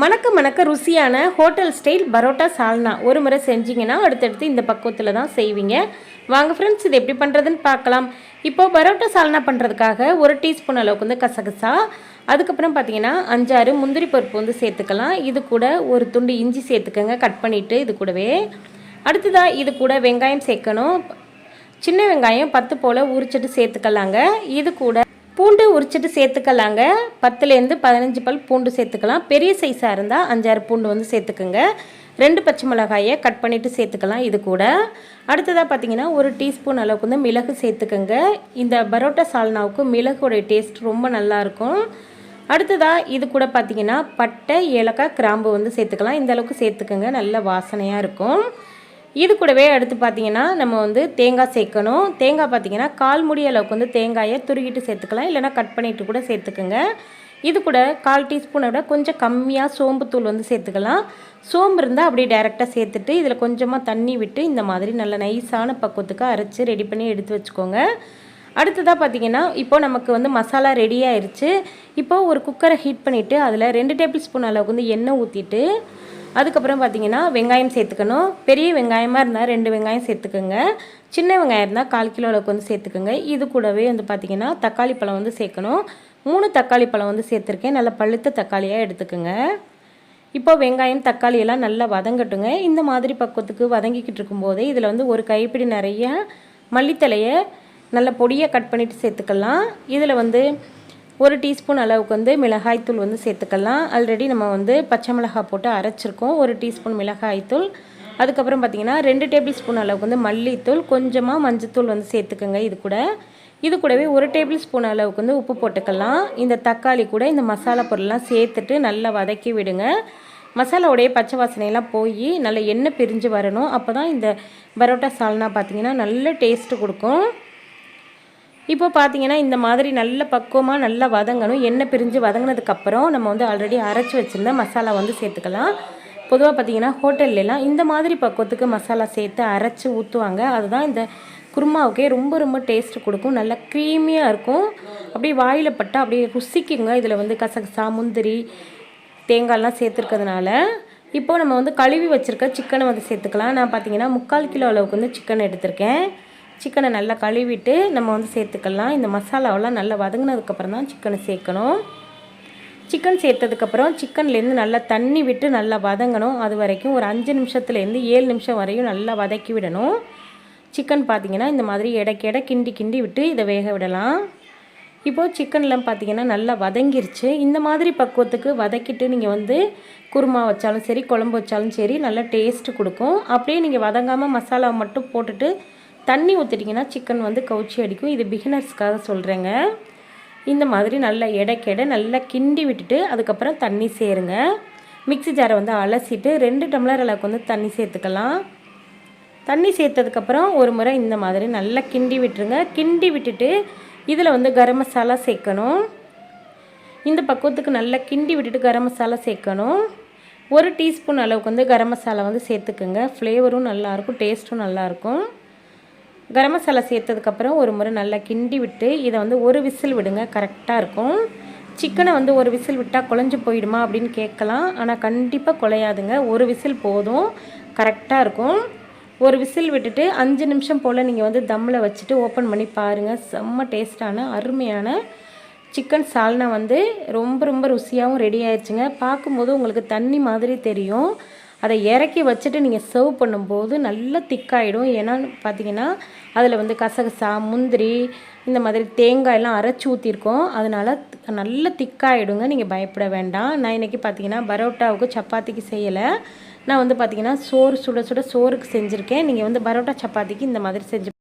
மணக்க மணக்க ருசியான ஹோட்டல் ஸ்டைல் பரோட்டா சால்னா. ஒரு முறை செஞ்சீங்கன்னா அடுத்தடுத்து இந்த பக்குவத்தில் தான் செய்வீங்க. வாங்க ஃப்ரெண்ட்ஸ் இது எப்படி பண்ணுறதுன்னு பார்க்கலாம். இப்போது பரோட்டா சால்னா பண்ணுறதுக்காக ஒரு டீஸ்பூன் அளவுக்கு வந்து கசகசா. அதுக்கப்புறம் பார்த்தீங்கன்னா அஞ்சாறு முந்திரி பருப்பு வந்து சேர்த்துக்கலாம். இது கூட ஒரு துண்டு இஞ்சி சேர்த்துக்கோங்க கட் பண்ணிவிட்டு இது கூடவே. அடுத்ததாக இது கூட வெங்காயம் சேர்க்கணும். சின்ன வெங்காயம் பத்து போல் உரிச்சிட்டு சேர்த்துக்கலாங்க. இது கூட பூண்டு உரிச்சிட்டு சேர்த்துக்கலாங்க. பத்துலேருந்து பதினஞ்சு பல் பூண்டு சேர்த்துக்கலாம். பெரிய சைஸாக இருந்தால் அஞ்சாறு பூண்டு வந்து சேர்த்துக்குங்க. ரெண்டு பச்சை மிளகாயை கட் பண்ணிவிட்டு சேர்த்துக்கலாம் இது கூட. அடுத்ததாக பார்த்திங்கன்னா ஒரு டீஸ்பூன் அளவுக்கு வந்து மிளகு சேர்த்துக்கோங்க. இந்த பரோட்டா சால்னாவுக்கு மிளகுடைய டேஸ்ட் ரொம்ப நல்லாயிருக்கும் அடுத்ததாக இது கூட பார்த்திங்கன்னா பட்டை ஏலக்காய் கிராம்பு வந்து சேர்த்துக்கலாம். இந்த அளவுக்கு சேர்த்துக்கோங்க. நல்ல வாசனையாக இருக்கும். இது கூடவே அடுத்து பார்த்தீங்கன்னா நம்ம வந்து தேங்காய் சேர்க்கணும். தேங்காய் பார்த்தீங்கன்னா கால் முடி அளவுக்கு வந்து தேங்காயை துருகிட்டு சேர்த்துக்கலாம். இல்லைனா கட் பண்ணிட்டு கூட சேர்த்துக்கோங்க. இது கூட கால் டீஸ்பூனை விட கொஞ்சம் கம்மியாக சோம்புத்தூள் வந்து சேர்த்துக்கலாம். சோம்பு இருந்தால் அப்படியே டைரெக்டாக சேர்த்துட்டு இதில் கொஞ்சமாக தண்ணி விட்டு இந்த மாதிரி நல்ல நைஸான பக்குவத்துக்கு அரைச்சி ரெடி பண்ணி எடுத்து வச்சுக்கோங்க. அடுத்ததாக பார்த்தீங்கன்னா இப்போ நமக்கு வந்து மசாலா ரெடி ஆயிடுச்சு இப்போ ஒரு குக்கரை ஹீட் பண்ணிவிட்டு அதில் ரெண்டு டேபிள் ஸ்பூன் அளவுக்கு வந்து எண்ணெய் ஊற்றிட்டு அதுக்கப்புறம் பார்த்தீங்கன்னா வெங்காயம் சேர்த்துக்கணும். பெரிய வெங்காயமாக இருந்தால் ரெண்டு வெங்காயம் சேர்த்துக்கோங்க. சின்ன வெங்காயம் இருந்தால் கால் கிலோ அளவுக்கு வந்து சேர்த்துக்கோங்க. இது கூடவே வந்து பார்த்திங்கன்னா தக்காளி பழம் வந்து சேர்க்கணும். மூணு தக்காளி பழம் வந்து சேர்த்துருக்கேன். நல்லா பழுத்த தக்காளியாக எடுத்துக்கோங்க. இப்போ வெங்காயம் தக்காளி எல்லாம் நல்லா வதங்கட்டுங்க. இந்த மாதிரி பக்குவத்துக்கு வதங்கிக்கிட்டு இருக்கும்போதே இதில் வந்து ஒரு கைப்பிடி நிறைய மல்லித்தலையை நல்ல பொடியாக கட் பண்ணிவிட்டு சேர்த்துக்கலாம். இதில் வந்து ஒரு டீஸ்பூன் அளவுக்கு வந்து மிளகாய்த்தூள் வந்து சேர்த்துக்கலாம். ஆல்ரெடி நம்ம வந்து பச்சை மிளகாய் போட்டு அரைச்சிருக்கோம். ஒரு டீஸ்பூன் மிளகாய்த்தூள் அதுக்கப்புறம் பார்த்திங்கன்னா ரெண்டு டேபிள் ஸ்பூன் அளவுக்கு வந்து மல்லித்தூள். கொஞ்சமாக மஞ்சத்தூள் வந்து சேர்த்துக்கோங்க இது கூட. இது கூடவே ஒரு டேபிள் ஸ்பூன் அளவுக்கு வந்து உப்பு போட்டுக்கலாம். இந்த தக்காளி கூட இந்த மசாலா பொருள்லாம் சேர்த்துட்டு நல்லா வதக்கி விடுங்க. மசாலாவுடைய பச்சை வாசனையெல்லாம் போய் நல்ல எண்ணெய் பிரிஞ்சு வரணும். அப்போ தான் இந்த பரோட்டா சால்னா பார்த்திங்கன்னா நல்ல டேஸ்ட்டு கொடுக்கும். இப்போ பார்த்தீங்கன்னா இந்த மாதிரி நல்ல பக்குவமாக நல்லா வதங்கணும் எண்ணெய் பிரிஞ்சு வதங்கினதுக்கப்புறம் நம்ம வந்து ஆல்ரெடி அரைச்சி வச்சுருந்த மசாலா வந்து சேர்த்துக்கலாம். பொதுவாக பார்த்தீங்கன்னா ஹோட்டல்லலாம் இந்த மாதிரி பக்குவத்துக்கு மசாலா சேர்த்து அரைச்சி ஊற்றுவாங்க அதுதான் இந்த குருமாவுக்கே ரொம்ப ரொம்ப டேஸ்ட் கொடுக்கும். நல்லா க்ரீமியாக இருக்கும். அப்படியே வாயில் பட்டால் அப்படியே ருசிக்குங்க. இதில் வந்து கசகசா முந்திரி தேங்காய்லாம் சேர்த்துருக்கிறதுனால. இப்போது நம்ம வந்து கழுவி வச்சுருக்க சிக்கனை வந்து சேர்த்துக்கலாம். நான் பார்த்தீங்கன்னா முக்கால் கிலோ அளவுக்கு வந்து சிக்கன் எடுத்திருக்கேன். சிக்கனை நல்லா கழுவிட்டு நம்ம வந்து சேர்த்துக்கலாம். இந்த மசாலாவெல்லாம் நல்லா வதங்கினதுக்கப்புறம் தான் சிக்கனை சேர்க்கணும். சிக்கன் சேர்த்ததுக்கப்புறம் சிக்கன்லேருந்து நல்லா தண்ணி விட்டு நல்லா வதங்கணும். அது வரைக்கும் ஒரு அஞ்சு நிமிஷத்துலேருந்து ஏழு நிமிஷம் வரையும் நல்லா வதக்கி விடணும். சிக்கன் பார்த்திங்கன்னா இந்த மாதிரி எடைக்கு கிண்டி கிண்டி விட்டு இதை வேக விடலாம். இப்போது சிக்கன்லாம் பார்த்திங்கன்னா நல்லா வதங்கிருச்சு. இந்த மாதிரி பக்குவத்துக்கு வதக்கிட்டு நீங்கள் வந்து குருமா வச்சாலும் சரி குழம்பு வச்சாலும் சரி நல்லா டேஸ்ட்டு கொடுக்கும். அப்படியே நீங்கள் வதங்காமல் மசாலாவை மட்டும் போட்டுட்டு தண்ணி ஊற்றிட்டிங்கன்னா சிக்கன் வந்து கவுச்சி அடிக்கும். இது பிகினர்ஸ்க்காக சொல்கிறேங்க இந்த மாதிரி நல்லா எடைக்கெடை நல்லா கிண்டி விட்டுட்டு அதுக்கப்புறம் தண்ணி சேருங்க. மிக்சி ஜாரை வந்து அலசிட்டு ரெண்டு டம்ளர் அளவுக்கு வந்து தண்ணி சேர்த்துக்கலாம். தண்ணி சேர்த்ததுக்கப்புறம் ஒரு முறை இந்த மாதிரி நல்லா கிண்டி விட்டுருங்க. கிண்டி விட்டுட்டு இதில் வந்து கரம் மசாலா சேர்க்கணும். இந்த பக்குவத்துக்கு நல்லா கிண்டி விட்டுட்டு கரம் மசாலா சேர்க்கணும். ஒரு டீஸ்பூன் அளவுக்கு வந்து கரம் மசாலா வந்து சேர்த்துக்குங்க. ஃப்ளேவரும் நல்லாயிருக்கும் டேஸ்ட்டும் நல்லாயிருக்கும் கரம் மசாலா சேர்த்ததுக்கப்புறம் ஒரு முறை நல்லா கிண்டி விட்டு இதை வந்து ஒரு விசில் விடுங்க. கரெக்டாக இருக்கும். சிக்கனை வந்து ஒரு விசில் விட்டால் குழஞ்சி போயிடுமா அப்படின்னு கேட்கலாம். ஆனால் கண்டிப்பாக குலையாதுங்க ஒரு விசில் போதும். கரெக்டாக இருக்கும். ஒரு விசில் விட்டுட்டு அஞ்சு நிமிஷம் போல் நீங்கள் வந்து தம்மில் வச்சுட்டு ஓப்பன் பண்ணி பாருங்கள் செம்ம டேஸ்ட்டான அருமையான சிக்கன் சால்னா வந்து ரொம்ப ரொம்ப ருசியாகவும் ரெடி ஆயிடுச்சுங்க பார்க்கும்போது உங்களுக்கு தண்ணி மாதிரி தெரியும். அதை இறக்கி வச்சுட்டு நீங்கள் சர்வ் பண்ணும்போது நல்லா திக்காயிடும் ஏன்னா பார்த்தீங்கன்னா அதில் வந்து கசகசா முந்திரி இந்த மாதிரி தேங்காயெல்லாம் அரைச்சி ஊற்றிருக்கோம் அதனால் நல்லா திக்காயிடுங்க நீங்கள் பயப்பட வேண்டாம். நான் இன்றைக்கி பார்த்தீங்கன்னா பரோட்டாவுக்கு சப்பாத்திக்கு செய்யலை. நான் வந்து பார்த்தீங்கன்னா சோறு சுட சுட சோறுக்கு செஞ்சுருக்கேன். நீங்கள் வந்து பரோட்டா சப்பாத்திக்கு இந்த மாதிரி செஞ்சு